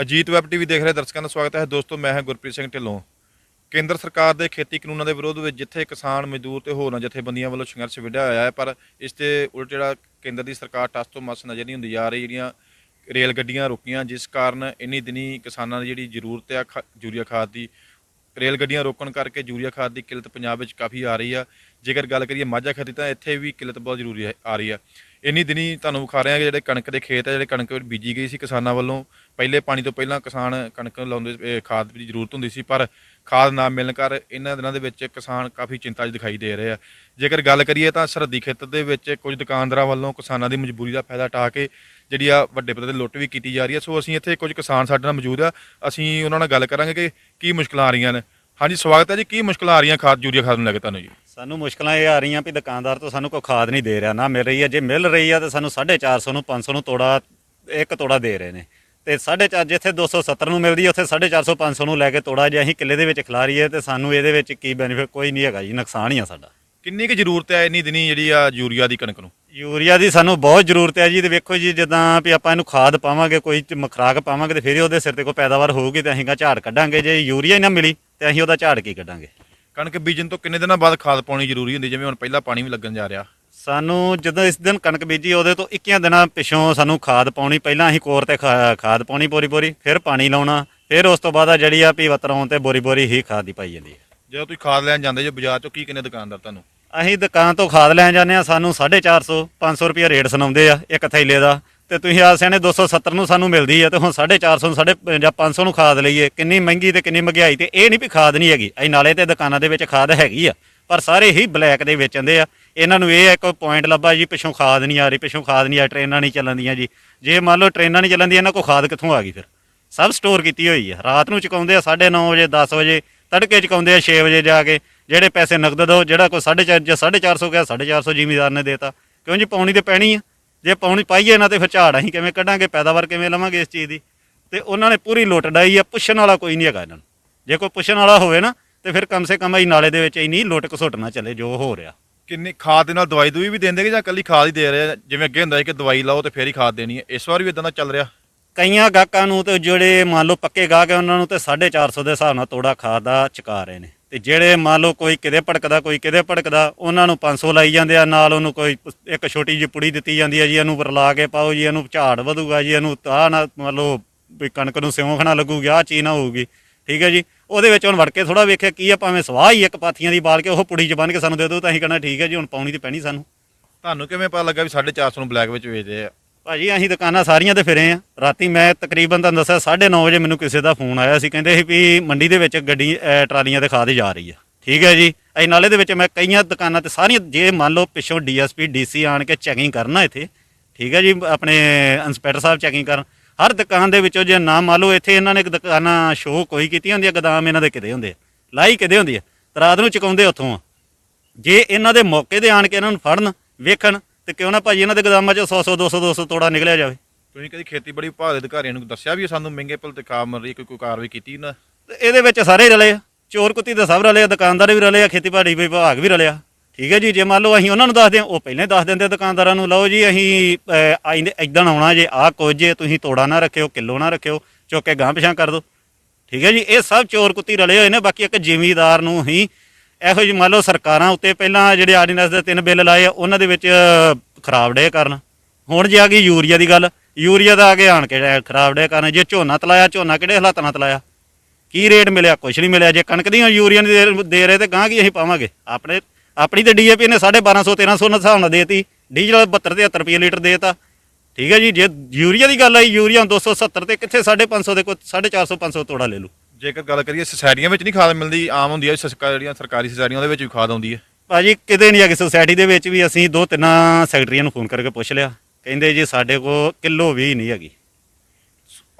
Ajit web TV ਦੇਖ ਰਹੇ ਦਰਸ਼ਕਾਂ ਦਾ ਸਵਾਗਤ ਹੈ। ਦੋਸਤੋ, ਮੈਂ ਹਾਂ ਗੁਰਪ੍ਰੀਤ ਸਿੰਘ ਢਿੱਲੋਂ। ਕੇਂਦਰ ਸਰਕਾਰ ਦੇ ਖੇਤੀ ਕਾਨੂੰਨਾਂ ਦੇ ਵਿਰੋਧ ਵਿੱਚ ਜਿੱਥੇ ਕਿਸਾਨ, ਮਜ਼ਦੂਰ ਤੇ ਹੋਰਨਾਂ ਜਥੇਬੰਦੀਆਂ ਵੱਲੋਂ ਸੰਘਰਸ਼ ਵਿੱਢਿਆ ਹੋਇਆ ਹੈ, ਪਰ ਇਸ ਤੇ ਉਲਟ ਜਿਹੜਾ ਕੇਂਦਰ ਦੀ ਸਰਕਾਰ ਟਸ ਤੋਂ ਮਸ ਨਜ਼ਰ ਨਹੀਂ ਹੁੰਦੀ, ਜਾ ਰਹੀ ਜਿਹੜੀਆਂ ਰੇਲ ਗੱਡੀਆਂ ਰੁਕੀਆਂ, ਜਿਸ ਕਾਰਨ ਇੰਨੀ ਦਿਨੀ ਕਿਸਾਨਾਂ ਦੀ ਜਿਹੜੀ ਜ਼ਰੂਰਤ ਹੈ ਖਾ- ਯੂਰੀਆ ਖਾਦ ਦੀ, ਰੇਲ ਗੱਡੀਆਂ ਰੋਕਣ ਕਰਕੇ ਯੂਰੀਆ ਖਾਦ ਦੀ ਕਿੱਲਤ ਪੰਜਾਬ ਵਿੱਚ ਕਾਫੀ ਆ ਰਹੀ ਆ। ਜੇਕਰ ਗੱਲ ਕਰੀਏ ਮਾਝਾ ਖੇਤੀ, ਤਾਂ ਇੱਥੇ ਵੀ ਕਿੱਲਤ ਬਹੁਤ ਜ਼ਰੂਰੀ ਹੈ, ਆ ਰਹੀ ਆ। ਇੰਨੀ ਦਿਨੀ ਤੁਹਾਨੂੰ ਵਿਖਾ ਰਹੇ ਹਾਂ ਕਿ ਜਿਹੜੇ ਕਣਕ ਦੇ ਖੇਤ ਹੈ ਜਿਹੜੇ ਕਣਕ ਬੀਜੀ ਗਈ ਸੀ ਕਿਸਾਨਾਂ ਵੱਲੋਂ, ਪਹਿਲੇ ਪਾਣੀ ਤੋਂ ਪਹਿਲਾਂ ਕਿਸਾਨ ਕਣਕ ਲਾਉਂਦੇ ਖਾਦ ਦੀ ਜ਼ਰੂਰਤ ਹੁੰਦੀ ਸੀ, ਪਰ ਖਾਦ ਨਾ ਮਿਲਣ ਕਰ ਇਹਨਾਂ ਦਿਨਾਂ ਦੇ ਵਿੱਚ ਕਿਸਾਨ ਕਾਫੀ ਚਿੰਤਾ 'ਚ ਦਿਖਾਈ ਦੇ ਰਹੇ ਆ। ਜੇਕਰ ਗੱਲ ਕਰੀਏ ਤਾਂ ਸਰਹੱਦੀ ਖੇਤਰ ਦੇ ਵਿੱਚ ਕੁਝ ਦੁਕਾਨਦਾਰਾਂ ਵੱਲੋਂ ਕਿਸਾਨਾਂ ਦੀ ਮਜਬੂਰੀ ਦਾ ਫਾਇਦਾ ਉਠਾ ਕੇ ਜਿਹੜੀ ਆ ਵੱਡੇ ਪੱਧਰ ਤੇ ਲੁੱਟ ਵੀ ਕੀਤੀ ਜਾ ਰਹੀ ਹੈ ਸੋ ਅਸੀਂ ਇੱਥੇ ਕੁਝ ਕਿਸਾਨ ਸਾਡੇ ਨਾਲ ਮੌਜੂਦ ਆ। ਅਸੀਂ ਉਹਨਾਂ ਨਾਲ ਗੱਲ ਕਰਾਂਗੇ ਕਿ ਕੀ ਮੁਸ਼ਕਲਾਂ ਆ ਰਹੀਆਂ ਨੇ। ਹਾਂਜੀ, ਸਵਾਗਤ ਹੈ ਜੀ। ਕੀ ਮੁਸ਼ਕਲਾਂ ਆ ਰਹੀਆਂ ਖਾਦ, ਯੂਰੀਆ ਖਾਦ ਨੂੰ ਲੈ ਕੇ ਤੁਹਾਨੂੰ ਜੀ? ਸਾਨੂੰ ਮੁਸ਼ਕਲਾਂ ਇਹ ਆ ਰਹੀਆਂ ਵੀ ਦੁਕਾਨਦਾਰ ਤੋਂ ਸਾਨੂੰ ਕੋਈ ਖਾਦ ਨਹੀਂ ਦੇ ਰਿਹਾ ਨਾ ਮਿਲ ਰਹੀ ਹੈ। ਜੇ ਮਿਲ ਰਹੀ ਆ ਤਾਂ ਸਾਨੂੰ 450 ਨੂੰ 500 ਨੂੰ ਤੋੜਾ ਇੱਕ ਤੋੜਾ ਦੇ ਰਹੇ ਨੇ। ਤੇ 450 ਜਿੱਥੇ 270 ਨੂੰ ਮਿਲਦੀ ਹੈ ਉੱਥੇ 450 500 ਨੂੰ ਲੈ ਕੇ ਤੋੜਾ ਜੇ ਅਸੀਂ ਕਿੱਲੇ ਦੇ ਵਿੱਚ ਖਿਲਾ ਰਹੀਏ ਤੇ ਸਾਨੂੰ ਇਹਦੇ ਵਿੱਚ ਕੀ ਬੈਨੀਫਿਟ ਕੋਈ ਨਹੀਂ ਹੈਗਾ ਜੀ ਨੁਕਸਾਨ ਹੀ ਆ ਸਾਡਾ। ਕਿੰਨੀ ਕੁ ਜ਼ਰੂਰਤ ਹੈ ਇੰਨੀ ਦਿਨੀ ਜਿਹੜੀ ਆ ਯੂਰੀਆ ਦੀ ਕਣਕ ਨੂੰ? ਯੂਰੀਆ ਦੀ ਸਾਨੂੰ ਬਹੁਤ ਜ਼ਰੂਰਤ ਹੈ ਜੀ ਤੇ ਵੇਖੋ ਜੀ ਜਿੱਦਾਂ ਵੀ ਆਪਾਂ ਇਹਨੂੰ ਖਾਦ ਪਾਵਾਂਗੇ ਕੋਈ ਖੁਰਾਕ ਪਾਵਾਂਗੇ ਤੇ ਫਿਰ ਹੀ ਉਹਦੇ ਸਿਰ ਤੇ ਕੋਈ ਪੈਦਾਵਾਰ ਹੋਊਗੀ ਤੇ ਅਸੀਂ ਕਾ ਝਾੜ ਕੱਢਾਂਗੇ ਜੇ ਯੂਰੀਆ ਹੀ ਨਾ ਮਿਲੀ ਤੇ ਅਸੀਂ ਉਹਦਾ ਝਾੜ ਕੀ ਕੱਢਾਂਗੇ? ਕਣਕ ਬੀਜਣ ਤੋਂ ਕਿੰਨੇ ਦਿਨਾਂ ਬਾਅਦ ਖਾਦ ਪਾਉਣੀ ਜ਼ਰੂਰੀ ਹੁੰਦੀ? ਜਿਵੇਂ ਹੁਣ ਪਹਿਲਾਂ ਪਾਣੀ ਵੀ ਲੱਗਣ ਜਾ ਰਿਹਾ। ਸਾਨੂੰ ਜਦੋਂ ਇਸ ਦਿਨ ਕਣਕ ਬੀਜੀ ਉਹਦੇ ਤੋਂ 21 ਦਿਨਾਂ ਪਿਛੋਂ ਸਾਨੂੰ ਖਾਦ ਪਾਉਣੀ ਪਹਿਲਾਂ ਅਸੀਂ ਕੋਰ ਤੇ ਖਾ- ਖਾਦ ਪਾਉਣੀ ਬੋਰੀ ਬੋਰੀ ਫਿਰ ਪਾਣੀ ਲਾਉਣਾ ਫਿਰ ਉਸ ਤੋਂ ਬਾਅਦ ਆ ਜਿਹੜੀ ਆ ਵੀ ਵਤਰਾਉਣ ਤੇ ਬੋਰੀ ਬੋਰੀ ਹੀ ਖਾਦ ਦੀ ਪਾਈ ਜਾਂਦੀ ਹੈ। ਜਦੋਂ ਤੁਸੀਂ ਖਾਦ ਲੈਣ ਜਾਂਦੇ ਜੇ ਬਾਜ਼ਾਰ ਚੋਂ ਕੀ ਕਿੰਨੇ ਦੁਕਾਨਦਾਰ ਤੁਹਾਨੂੰ? ਅਸੀਂ ਦੁਕਾਨ ਤੋਂ ਖਾਦ ਲੈਣ ਜਾਂਦੇ ਆ ਸਾਨੂੰ 450 500 ਰੁਪਏ ਰੇਟ ਸੁਣਾਉਂਦੇ ਆ ਇੱਕ ਥੈਲੇ ਦਾ। ਤੇ ਤੁਸੀਂ ਆ ਸਿਆਣੇ 270 ਨੂੰ ਸਾਨੂੰ ਮਿਲਦੀ ਹੈ ਤੇ ਹੁਣ 450 ਨੂੰ ਸਾਡੇ ਜਾਂ 500 ਨੂੰ ਖਾਦ ਲਈਏ। ਕਿੰਨੀ ਮਹਿੰਗੀ ਤੇ ਕਿੰਨੀ ਮਹਿੰਗਾਈ ਤੇ ਇਹ ਨਹੀਂ ਵੀ ਖਾਦ ਨਹੀਂ ਹੈਗੀ। ਅਸੀਂ ਨਾਲੇ ਤੇ ਦੁਕਾਨਾਂ ਦੇ ਵਿੱਚ ਖਾਦ ਹੈਗੀ ਆ। ਪਰ ਸਾਰੇ ਹੀ ਬਲੈਕ ਦੇ ਵੇਚਣਦੇ ਆ। ਇਹਨਾਂ ਨੂੰ ਇਹ ਇੱਕ ਪੁਆਇੰਟ ਲੱਭਾ ਜੀ, ਪਿੱਛੋਂ ਖਾਦ ਨਹੀਂ ਆ ਰਹੀ, ਪਿੱਛੋਂ ਖਾਦ ਨਹੀਂ ਆ ਟ੍ਰੇਨਾਂ ਨਹੀਂ ਚੱਲਣਦੀਆਂ ਜੀ। ਜੇ ਮੰਨ ਲਓ ਟ੍ਰੇਨਾਂ ਨਹੀਂ ਚੱਲਣਦੀਆਂ, ਇਹਨਾਂ ਕੋਲ ਖਾਦ ਕਿੱਥੋਂ ਆ ਗਈ ਫਿਰ? ਸਭ ਸਟੋਰ ਕੀਤੀ ਹੋਈ ਆ। ਰਾਤ ਨੂੰ ਚੁਕਾਉਂਦੇ ਆ 9:30 ਵਜੇ 10 ਵਜੇ, ਤੜਕੇ ਚੁਕਾਉਂਦੇ ਆ 6 ਵਜੇ ਜਾ ਕੇ। ਜਿਹੜੇ ਪੈਸੇ ਨਕਦ ਦੋ, ਜਿਹੜਾ ਕੋਈ 450 ਜਾਂ 450 ਗਿਆ 450 ਜ਼ਿਮੀਦਾਰ ਨੇ ਦੇਤਾ। ਕਿਉਂ ਜੀ ਪਾਉਣੀ ਤੇ ਪੈਣੀ ਆ? ਜੇ ਪਾਉਣੀ ਪਾਈਏ ਨਾ ਤੇ ਫਿਰ ਝਾੜ ਅਸੀਂ ਕਿਵੇਂ ਕੱਢਾਂਗੇ ਪੈਦਾਵਾਰ ਕਿਵੇਂ ਲਵਾਂਗੇ ਇਸ ਚੀਜ਼ ਦੀ। ਤੇ ਉਹਨਾਂ ਨੇ ਪੂਰੀ ਲੁੱਟ ਡਾਈ ਆ ਪੁੱਛਣ ਵਾਲਾ ਕੋਈ ਨਹੀਂ ਹੈਗਾ ਇਹਨਾਂ ਨੂੰ। ਜੇ ਕੋਈ ਪੁੱਛਣ ਵਾਲਾ ਹੋਵੇ ਨਾ ਤੇ ਫਿਰ ਕਮ ਸੇ ਕਮ ਅਸੀਂ ਨਾਲੇ ਦੇ ਵਿੱਚ ਇੰਨੀ ਲੁੱਟ ਘਸੁੱਟ ਨਾ ਚੱਲੇ ਜੋ ਹੋ ਰਿਹਾ। ਕਿੰਨੀ ਖਾਦ ਦੇ ਨਾਲ ਦਵਾਈ ਦੂਈ ਵੀ ਦਿੰਦੇ ਕਿ ਜਾਂ ਕੱਲੀ ਖਾਦ ਹੀ ਦੇ ਰਹੇ ਆ? ਜਿਵੇਂ ਅੱਗੇ ਹੁੰਦਾ ਸੀ ਕਿ ਦਵਾਈ ਲਾਓ ਤੇ ਫੇਰ ਹੀ ਖਾਦ ਦੇਣੀ ਹੈ। ਇਸ ਵਾਰ ਵੀ ਇਦਾਂ ਦਾ ਚੱਲ ਰਿਹਾ? ਕਈਆਂ ਗਾਹਕਾਂ ਨੂੰ ਤੇ ਜਿਹੜੇ ਮੰਨ ਲਓ ਪੱਕੇ ਗਾਹਕ ਆ ਉਹਨਾਂ ਨੂੰ ਤੇ 450 ਦੇ ਹਿਸਾਬ ਨਾਲ ਤੋੜਾ ਖਾਦ ਦਾ ਚੁਕਾ ਰਹੇ ਨੇ। ਤੇ ਜਿਹੜੇ ਮੰਨ ਲਓ ਕੋਈ ਕਿਤੇ ਭੜਕਦਾ, ਕੋਈ ਕਿਤੇ ਭੜਕਦਾ, ਉਹਨਾਂ ਨੂੰ 500 ਲਾਈ ਜਾਂਦੇ ਆ, ਨਾਲ ਉਹਨੂੰ ਕੋਈ ਇੱਕ ਛੋਟੀ ਜਿਹੀ ਪੁੜੀ ਦਿੱਤੀ ਜਾਂਦੀ ਹੈ ਜੀ, ਇਹਨੂੰ ਰਲਾ ਕੇ ਪਾਓ ਜੀ, ਇਹਨੂੰ ਝਾੜ ਵਧੂਗਾ ਜੀ, ਇਹਨੂੰ ਤਾਂ ਨਾ ਮੰਨ ਲਓ ਵੀ ਕਣਕ ਨੂੰ ਸਿਉਂਖਣਾ ਲੱਗੂਗੀ, ਆਹ ਚੀਜ਼ ਨਾ ਹੋਊਗੀ। ਠੀਕ ਹੈ ਜੀ? ਉਹਦੇ ਵਿੱਚ ਹੁਣ ਵੜ ਕੇ ਥੋੜਾ ਵੇਖਿਆ ਕੀ ਆ, ਭਾਵੇਂ ਸਵਾਹ ਹੀ ਇੱਕ ਪਾਥੀਆਂ ਦੀ ਬਾਲ ਕੇ ਉਹ ਪੁੜੀ ਚ ਬੰਨ ਕੇ ਸਾਨੂੰ ਦੇ ਦਿਓ, ਤਾਂ ਅਸੀਂ ਕਹਿੰਦਾ ਠੀਕ ਹੈ ਜੀ, ਹੁਣ ਪਾਉਣੀ ਤੇ ਪੈਣੀ ਸਾਨੂੰ। ਤੁਹਾਨੂੰ ਕਿਵੇਂ ਪਤਾ ਲੱਗਾ ਵੀ 450 ਨੂੰ ਬਲੈਕ ਵਿੱਚ ਵੇਚਦੇ ਆ? ਭਾਜੀ ਅਸੀਂ ਦੁਕਾਨਾਂ ਸਾਰੀਆਂ ਤੇ ਫਿਰੇ ਆ। ਰਾਤੀ ਮੈਂ ਤਕਰੀਬਨ ਤੁਹਾਨੂੰ ਦੱਸਿਆ 9:30 ਵਜੇ ਮੈਨੂੰ ਕਿਸੇ ਦਾ ਫੋਨ ਆਇਆ ਸੀ। ਕਹਿੰਦੇ ਸੀ ਵੀ ਮੰਡੀ ਦੇ ਵਿੱਚ ਗੱਡੀ ਅਹ, ਟਰਾਲੀਆਂ ਤੇ ਖਾਦ ਜਾ ਰਹੀ ਆ। ਠੀਕ ਹੈ ਜੀ? ਅਸੀਂ ਨਾਲੇ ਦੇ ਵਿੱਚ ਮੈਂ ਕਈਆਂ ਦੁਕਾਨਾਂ ਤੇ ਸਾਰੀਆਂ ਜੇ ਮੰਨ ਲਓ ਪਿੱਛੋਂ ਡੀਐਸਪੀ ਡੀਸੀ ਆਣ ਕੇ ਚੈਕਿੰਗ ਕਰਨਾ ਇੱਥੇ ਠੀਕ ਹੈ ਜੀ? ਆਪਣੇ ਇੰਸਪੈਕਟਰ ਸਾਹਿਬ ਚੈਕਿੰਗ ਕਰਨ। ਹਰ ਦੁਕਾਨ ਦੇ ਵਿੱਚੋਂ ਜੇ ਨਾ ਮੰਨ ਲਓ ਇੱਥੇ ਇਹਨਾਂ ਨੇ ਇੱਕ ਦੁਕਾਨਾਂ ਸ਼ੋਅ ਕੋਈ ਕੀਤੀਆਂ ਹੁੰਦੀਆਂ ਗਦਾਮ ਇਹਨਾਂ ਦੇ ਕਿਤੇ ਹੁੰਦੇ ਆ। ਲਾਈ ਕਿਤੇ ਹੁੰਦੀ ਆ। ਤੇ ਰਾਤ ਨੂੰ ਚੁਕਾਉਂਦੇ ਉੱਥੋਂ ਆ। ਜੇ ਇਹਨਾਂ ਦੇ ਮੌਕੇ ਤੇ ਆਣ ਕੇ ਇਹਨਾਂ ਨੂੰ ਫੜਨ ਵੇਖਣ ਤੇ ਕਿਉਂ ਨਾ ਭਾਜੀ ਇਹਨਾਂ ਦੇ ਗਦਾਮਾਂ 'ਚ 100 100 200 200 ਤੋੜਾ ਨਿਕਲਿਆ ਜਾਵੇ। ਤੁਸੀਂ ਕਦੀ ਖੇਤੀਬਾੜੀ ਵਿਭਾਗ ਦੇ ਅਧਿਕਾਰੀਆਂ ਨੂੰ ਦੱਸਿਆ ਵੀ ਸਾਨੂੰ ਮਹਿੰਗੇ ਭਲ ਤੇ ਖਾ ਮਰ ਰਹੀ ਕੋਈ ਕੋਈ ਕਾਰਵਾਈ ਕੀਤੀ ਨਾ? ਤੇ ਇਹਦੇ ਵਿੱਚ ਸਾਰੇ ਹੀ ਰਲੇ ਆ। ਚੋਰ ਕੁੱਤੀ ਤਾਂ ਸਭ ਰਲੇ ਆ ਦੁਕਾਨਦਾਰ ਵੀ ਰਲੇ ਆ ਖੇਤੀਬਾੜੀ ਵਿਭਾਗ ਵੀ ਰਲਿਆ ਠੀਕ ਹੈ ਜੀ ਜੇ ਮੰਨ ਲਓ ਅਸੀਂ ਉਹਨਾਂ ਨੂੰ ਦੱਸਦੇ ਆ ਉਹ ਪਹਿਲਾਂ ਹੀ ਦੱਸ ਦਿੰਦੇ ਆ ਦੁਕਾਨਦਾਰਾਂ ਨੂੰ ਲਓ ਜੀ ਅਸੀਂ ਇਦਾਂ ਆਉਣਾ ਜੇ ਆਹ ਕੁਝ ਜੇ ਤੁਸੀਂ ਤੋੜਾ ਨਾ ਰੱਖਿਓ ਕਿਲੋ ਨਾ ਰੱਖਿਓ ਚੁੱਕ ਕੇ ਗਾਂ ਪਿਛਾਂ ਕਰ ਦਿਓ। ਠੀਕ ਹੈ ਜੀ ਇਹ ਸਭ ਚੋਰ ਕੁੱਤੀ ਰਲੇ ਹੋਏ ਨੇ ਬਾਕੀ ਇੱਕ ਜ਼ਿਮੀਦਾਰ ਨੂੰ ਹੀ ਇਹੋ ਜਿਹੀ ਮੰਨ ਲਓ ਸਰਕਾਰਾਂ ਉੱਤੇ ਪਹਿਲਾਂ ਜਿਹੜੇ ਆਰਡੀਨੈਂਸ ਦੇ ਤਿੰਨ ਬਿੱਲ ਲਾਏ ਆ, ਉਹਨਾਂ ਦੇ ਵਿੱਚ ਖਰਾਬ ਡੇ ਕਰਨ। ਹੁਣ ਜੇ ਆ ਗਈ ਯੂਰੀਆ ਦੀ ਗੱਲ, ਯੂਰੀਆ ਦਾ ਆ ਕੇ ਆਣ ਕੇ ਖਰਾਬ ਡੇ ਕਰਨ। ਜੇ ਝੋਨਾ ਤਲਾਇਆ, ਝੋਨਾ ਕਿਹੜੇ ਹਾਲਾਤਾਂ ਨਾਲ ਤਲਾਇਆ? ਕੀ ਰੇਟ ਮਿਲਿਆ? ਕੁਛ ਨਹੀਂ ਮਿਲਿਆ। ਜੇ ਕਣਕ ਦੀਆਂ ਯੂਰੀਆ ਨਹੀਂ ਦੇ- ਦੇ ਰਹੇ ਤੇ ਗਾਂ ਕੀ ਅਸੀਂ ਪਾਵਾਂਗੇ? ਆਪਣੇ, ਆਪਣੀ ਤੇ ਡੀਏਪੀ ਨੇ 1250 1300 ਨਾਲ ਹਿਸਾਬ ਨਾਲ ਦੇਤੀ। ਡੀਜ਼ਲ 72 73 ਰੁਪਏ ਲੀਟਰ ਦੇਤਾ। ਠੀਕ ਹੈ ਜੀ? ਜੇ ਯੂਰੀਆ ਦੀ ਗੱਲ ਆਈ, ਯੂਰੀਆ 270 ਤੇ ਕਿੱਥੇ 550 ਦੇ ਕੋਈ 450 500 ਤੋੜਾ ਲੈ ਲੂ ਜੇਕਰ ਗੱਲ ਕਰੀਏ ਸੁਸਾਇਟੀਆਂ ਵਿੱਚ ਨਹੀਂ ਖਾਦ ਮਿਲਦੀ ਆਮ ਹੁੰਦੀ ਹੈ ਸਰਕਾਰ ਜਿਹੜੀਆਂ ਸਰਕਾਰੀ ਸੁਸਾਇਟੀਆਂ ਉਹਦੇ ਵਿੱਚ ਵੀ ਖਾਦ ਆਉਂਦੀ ਹੈ। ਭਾਜੀ ਕਿਤੇ ਨਹੀਂ ਆ ਕਿ ਸੁਸਾਇਟੀ ਦੇ ਵਿੱਚ ਵੀ ਅਸੀਂ ਦੋ ਤਿੰਨ ਸੈਕਟਰੀਆਂ ਨੂੰ ਫੋਨ ਕਰਕੇ ਪੁੱਛ ਲਿਆ। ਕਹਿੰਦੇ ਜੀ ਸਾਡੇ ਕੋਲ ਕਿਲੋ ਵੀ ਨਹੀਂ ਹੈਗੀ।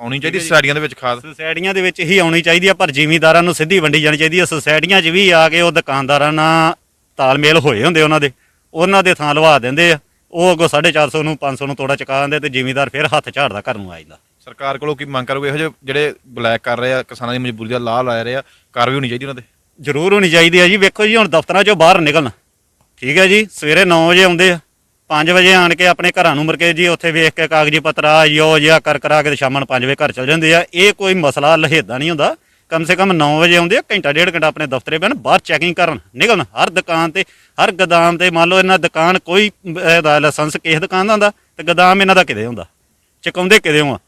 ਆਉਣੀ ਚਾਹੀਦੀ ਸੁਸਾਇਟੀਆਂ ਦੇ ਵਿੱਚ ਖਾਦ? ਸੁਸਾਇਟੀਆਂ ਦੇ ਵਿੱਚ ਹੀ ਆਉਣੀ ਚਾਹੀਦੀ ਆ ਪਰ ਜ਼ਿਮੀਂਦਾਰਾਂ ਨੂੰ ਸਿੱਧੀ ਵੰਡੀ ਜਾਣੀ ਚਾਹੀਦੀ ਆ। ਸੁਸਾਇਟੀਆਂ 'ਚ ਵੀ ਆ ਕੇ ਉਹ ਦੁਕਾਨਦਾਰਾਂ ਨਾਲ ਤਾਲਮੇਲ ਹੋਏ ਹੁੰਦੇ ਉਹਨਾਂ ਦੇ। ਉਹਨਾਂ ਦੇ ਥਾਂ ਲਵਾ ਦਿੰਦੇ ਆ। ਉਹ ਅੱਗੋਂ 450 ਨੂੰ 500 ਨੂੰ ਤੋੜਾ ਚੁਕਾ ਦਿੰਦੇ ਤੇ ਜ਼ਿਮੀਂਦਾਰ ਫਿਰ ਹੱਥ ਝਾੜਦਾ ਘਰ ਨੂੰ ਆ ਜਾਂਦਾ। ਸਰਕਾਰ ਕੋਲੋਂ ਕੀ ਮੰਗ ਕਰੋਗੇ? ਇਹੋ ਜਿਹੇ ਜਿਹੜੇ ਬਲੈਕ ਕਰ ਰਹੇ ਆ, ਕਿਸਾਨਾਂ ਦੀ ਮਜਬੂਰੀ ਦਾ ਲਾਹ ਲੈ ਰਹੇ ਆ, ਕਾਰਵਾਈ ਹੋਣੀ ਚਾਹੀਦੀ ਉਹਨਾਂ ਤੇ? ਜ਼ਰੂਰ ਹੋਣੀ ਚਾਹੀਦੀ ਹੈ ਜੀ। ਵੇਖੋ ਜੀ, ਹੁਣ ਦਫ਼ਤਰਾਂ 'ਚੋਂ ਬਾਹਰ ਨਿਕਲਣ। ਠੀਕ ਹੈ ਜੀ, ਸਵੇਰੇ 9 ਵਜੇ ਆਉਂਦੇ ਆ। 5 ਵਜੇ ਆਣ ਕੇ ਆਪਣੇ ਘਰਾਂ ਨੂੰ ਮੁੜ ਕੇ ਜੀ, ਉੱਥੇ ਵੇਖ ਕੇ ਕਾਗਜ਼ੀ ਪੱਤਰ ਆ ਯੋ ਜਿਆ ਕਰ ਕਰਾ ਕੇ ਤੇ ਸ਼ਾਮਾਂ ਨੂੰ 5 ਵਜੇ ਘਰ ਚਲ ਜਾਂਦੇ ਆ। ਇਹ ਕੋਈ ਮਸਲਾ ਲਹੇਦਾ ਨਹੀਂ ਹੁੰਦਾ। ਕਮ ਸੇ ਕਮ 9 ਵਜੇ ਆਉਂਦੇ ਆ, ਘੰਟਾ ਡੇਢ ਘੰਟਾ ਆਪਣੇ ਦਫ਼ਤਰੇ ਬੈਣ ਬਾਹਰ ਚੈਕਿੰਗ ਕਰਨ। ਨਿਕਲਣ, ਹਰ ਦੁਕਾਨ ਤੇ, ਹਰ ਗਦਾਮ ਤੇ, ਮੰਨ ਲਓ ਇਹਨਾਂ ਦੁਕਾਨ ਕੋਈ ਇਹਦਾ ਲਾਇਸੈਂਸ ਕਿਸੇ ਦੁਕਾਨ ਦਾ ਹੁੰਦਾ, ਤੇ ਗਦਾਮ ਇਹਨਾਂ ਦਾ ਕਿਤੇ ਹੁੰਦਾ? ਚੁਕਾਉਂਦੇ ਕਿਤੇ ਆ?